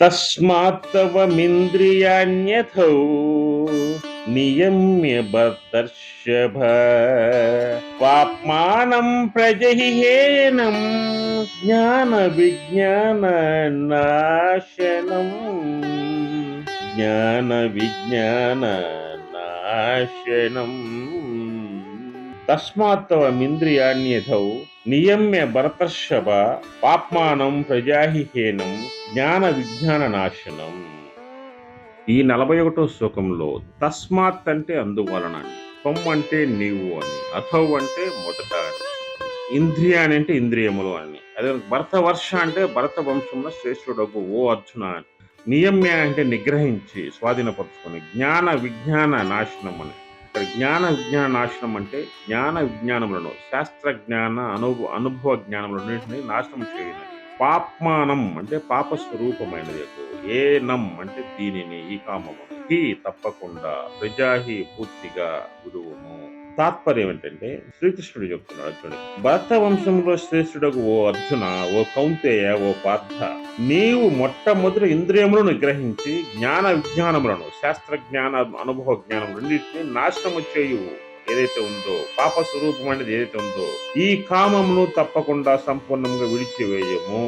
తస్మాత్తవమింద్రియాణ్యథౌ నియమ్య భర్తర్షభ పాప్మానం ప్రజహిహేనం జ్ఞాన విజ్ఞాన నాశనం జ్ఞాన విజ్ఞాన నాశనం తస్మాత్తవమింద్రియాణ్యథౌ నియమ్య భరతర్షభ పాప్మానం ప్రజాహిహేనం జ్ఞాన విజ్ఞాన నాశనం ఈ నలభై ఒకటో శ్లోకంలో తస్మాత్ అంటే అందువలన అని త్వం అంటే నీవు అని అథౌ అంటే మొదట అని. ఇంద్రియాని అంటే ఇంద్రియములు అని. అదే భరత వర్ష అంటే భరత వంశంలో శ్రేష్ఠుడకు ఓ అర్జున అని. నియమ్య అంటే నిగ్రహించి స్వాధీనపరుచుకొని జ్ఞాన విజ్ఞాన నాశనం అని ఇక్కడ జ్ఞాన విజ్ఞాన నాశనం అంటే జ్ఞాన విజ్ఞానములను శాస్త్ర జ్ఞాన అనుభవ అనుభవ జ్ఞానములన్నింటినీ నాశనం చేయడం పాప్మానం అంటే పాప స్వరూపమైనది ఏ నం అంటే దీనిని ఈ కామము. హి తప్పకుండా ప్రజాహి పూర్తిగా గురువును తాత్పర్యం ఏంటంటే శ్రీకృష్ణుడు చెప్తున్నాడు అర్జునుడు భరత వంశంలో శ్రేష్ఠుడకు ఓ అర్జున ఓ కౌంతేయ ఓ పార్థ నీవు మొట్టమొదటి ఇంద్రియములను గ్రహించి జ్ఞాన విజ్ఞానములను శాస్త్ర జ్ఞాన అనుభవ జ్ఞానం రెండింటినీ నాశనము వచ్చేయు ఏదైతే ఉందో పాప స్వరూపం అనేది ఏదైతే ఉందో ఈ కామమును తప్పకుండా సంపూర్ణంగా విడిచివేయము.